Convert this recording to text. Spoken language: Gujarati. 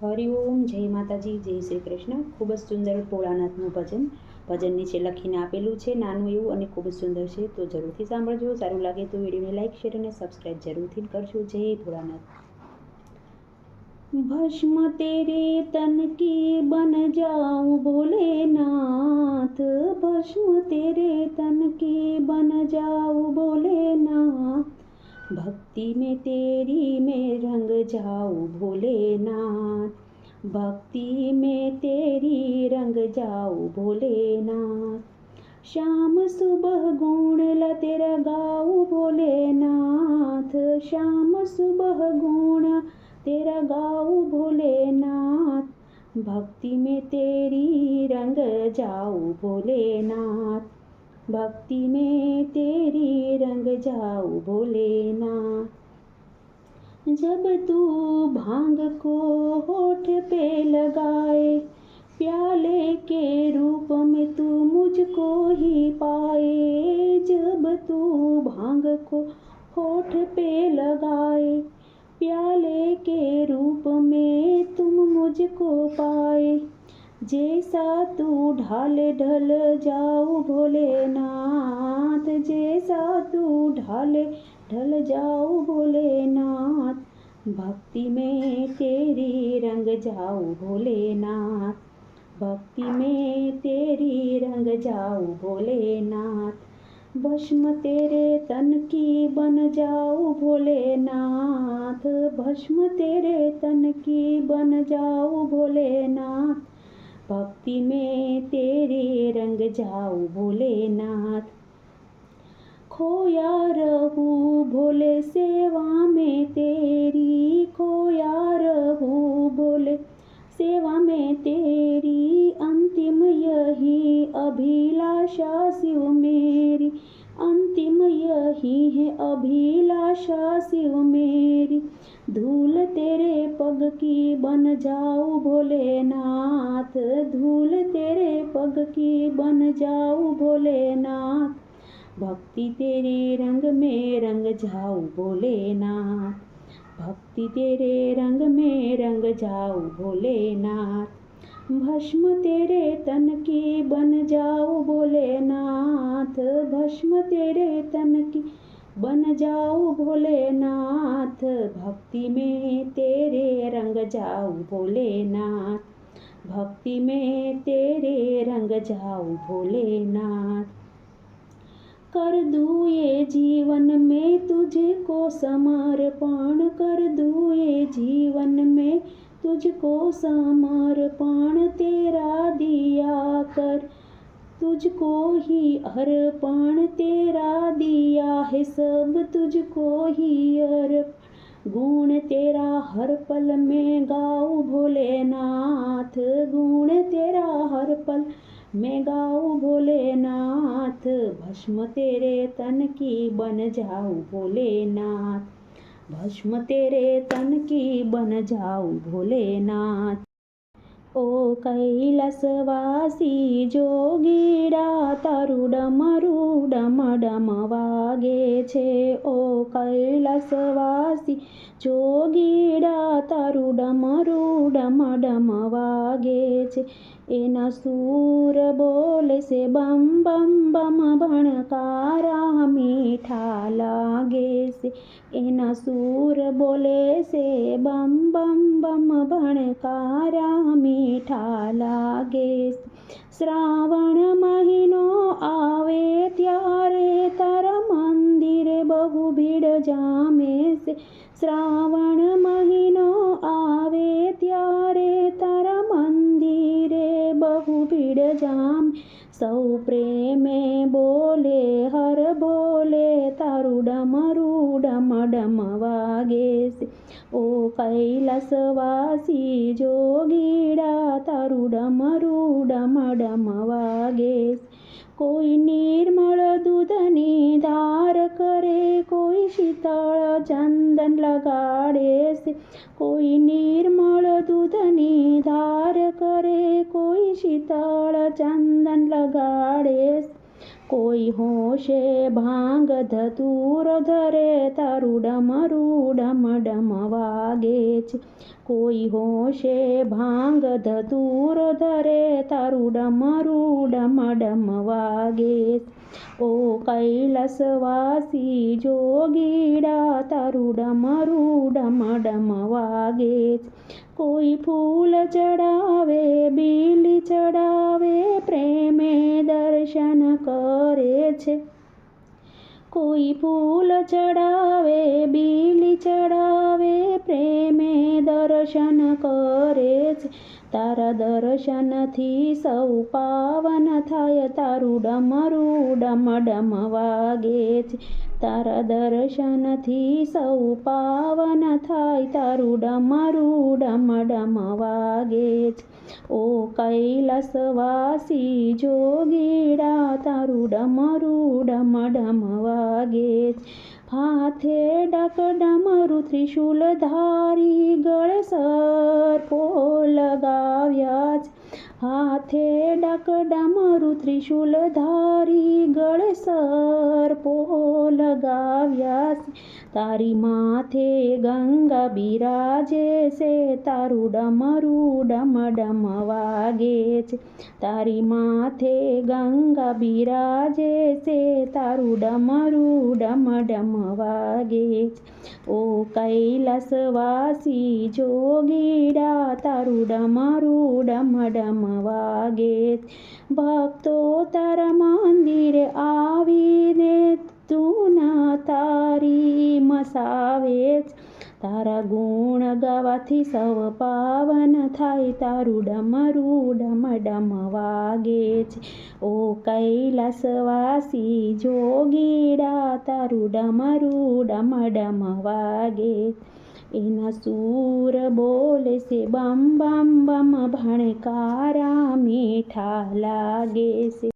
હરિઓમ જય માતાજી, જય શ્રી કૃષ્ણ. ખૂબ જ સુંદર ભોળાનાથનું ભજન. ભજન નીચે લખીને આપેલું છે, નાનું એવું અને ખૂબ જ સુંદર છે. તો જરૂરથી સાંભળજો. સારું લાગે તો વિડીયોને લાઇક શેર અને સબસ્ક્રાઇબ જરૂરથી કરજો. જય ભોળાનાથ. ભસ્મ તેરે તન કી બન જાઉં ભોલેનાથ ભસ્મ તેરે તન કી બન જાઉં ભોલેનાથ भक्ति में तेरी मैं रंग जाऊँ भोलेनाथ। भक्ति में तेरी रंग जाऊँ भोलेनाथ। शाम सुबह गुण ला तेरा गाऊं भोलेनाथ। शाम सुबह गुण तेरा गाऊ भोलेनाथ। भक्ति में तेरी रंग जाऊँ भोलेनाथ। भक्ति में तेरी रंग जाऊँ भोलेनाथ जब तू भाँग को होठ पे लगाए, प्याले के रूप में तू मुझको ही पाए। जब तू भाँग को होठ पे लगाए, प्याले के रूप में तुम मुझको पाए। जैसा तू ढाल ढल जाओ भोलेनाथ, जैसा तू ढाल ढल जाओ भोलेनाथ, भक्ति में तेरी रंग जाओ भोलेनाथ, भक्ति में तेरी रंग जाओ भोलेनाथ, भस्म तेरे तन की बन जाओ भोलेनाथ, भस्म तेरे तन की बन जाओ भोलेनाथ। भक्ति में तेरे रंग जाओ भोलेनाथ। खोया रहूँ भोले सेवा में तेरी, खोया रहूँ भोले सेवा में तेरी। अंतिम यही अभिलाषा शिव मेरी, अंतिम यही है अभिलाषा शिव मेरी। धूल तेरे पग की बन जाऊँ भोलेनाथ, धूल तेरे पग की बन जाऊँ भोलेनाथ। भक्ति तेरे रंग में रंग जाऊँ भोलेनाथ। भक्ति तेरे रंग में रंग जाऊँ भोलेनाथ। भस्म तेरे तन की बन जाओ भोलेनाथ। भस्म तेरे तन की जाओ भोलेनाथ, भक्ति में तेरे रंग जाओ भोलेनाथ। भक्ति में तेरे रंग जाओ भोलेनाथ। कर दूँ ये जीवन में तुझको समर्पण, कर दूँ ये जीवन में तुझको समर्पण, तेरा दिया कर। तुझको ही अर्पण, तेरा दिया है सब, तुझको ही अर्पण। गुण तेरा हर पल में गाओ भोलेनाथ, गुण तेरा हर पल में गाओ भोलेनाथ। भस्म तेरे तन की बन जाओ भोलेनाथ। भस्म तेरे तन की बन जाओ भोलेनाथ। ओ કૈલાસવાસી, જોગીડા તારું ડમરું ડમ વાગે છે. ઓ કૈલાસવાસી, જોગીડા તારું ડમરું ડમ ડમ વાગે છે. એના સૂર બોલે છે, બમ બમ બમ, ભણકારા મીઠા લાગે છે. એના સૂર બોલે છે, બમ બમ બમ ભણકારા મીઠા લાગે શ્રાવણ મહિનો આવે ત્યારે તારા મંદિરે બહુ ભીડ જામે છે શ્રાવણ મહિનો આવે ત્યારે તારા મંદિરે બહુ ભીડ જામ સૌ ડમરું ડમ ડમ વાગે ઓ કૈલાસવાસી જોગીડા તારું ડમરું મડમ ડમ વાગે કોઈ નિર્મળ દૂધની ધાર કરે કોઈ શીતળ ચંદન લગાડે કોઈ નિર્મળ દૂધની ધાર કરે કોઈ શીતળ ચંદન લગાડે કોઈ હોશે ભાંગ ધતુર ધરે તારું ડમરું ડમ ડમ વાગે છે. કોઈ હોશે ભાંગ ધતુર ધરે તારું ડમરું ડમ ડમ વાગે ઓ કૈલાસવાસી જોગીડા તારું ડમરું ડમ ડમ વાગે કોઈ ફૂલ ચડાવે, બીલી ચડાવે, પ્રેમે દર્શન કરે છે. કોઈ ફૂલ ચડાવે બીલી ચડાવે પ્રેમે દર્શન કરે છે. તારા દર્શનથી સૌ પાવન થાય, તારું ડમરું ડમ ડમ વાગે છે. તારા દર્શનથી સૌ પાવન થાય, તારું ડમરું ડમ ડમ વાગે છે. ઓ કૈલાસવાસી જોગીડા, તારું ડમરું ડમ ડમ વાગે છે. હાથે ડક ડમરું ત્રિશુલ ધારી ગળે સરપો લગાવ્યા છે હાથે ડાક ડમરું ત્રિશુલ ધારી ગળે સરપો લગાવ્યા છે તારી માથે ગંગા બિરાજે છે તારું ડમરું ડમ ડમ વાગે છે. તારી માથે ગંગા બિરાજે છે તારું ડમરું ડમ ડમ વાગે છે. ઓ કૈલાસવાસી જોગીડા તારું ડમરું ડમ ડમ વાગે ભક્તો તારા મંદિરે આવીને તું ના છે તારા ગુણ ગાવાથી સવ પાવન થાય, તારું ડમરું ડમ ડમ વાગે છે ઓ કૈલાસવાસી, જોગીડા, તારું ડમરું ડમ ડમ વાગે એના સૂર બોલે છે, બમ બમ બમ, ભણકારા મીઠા લાગે છે.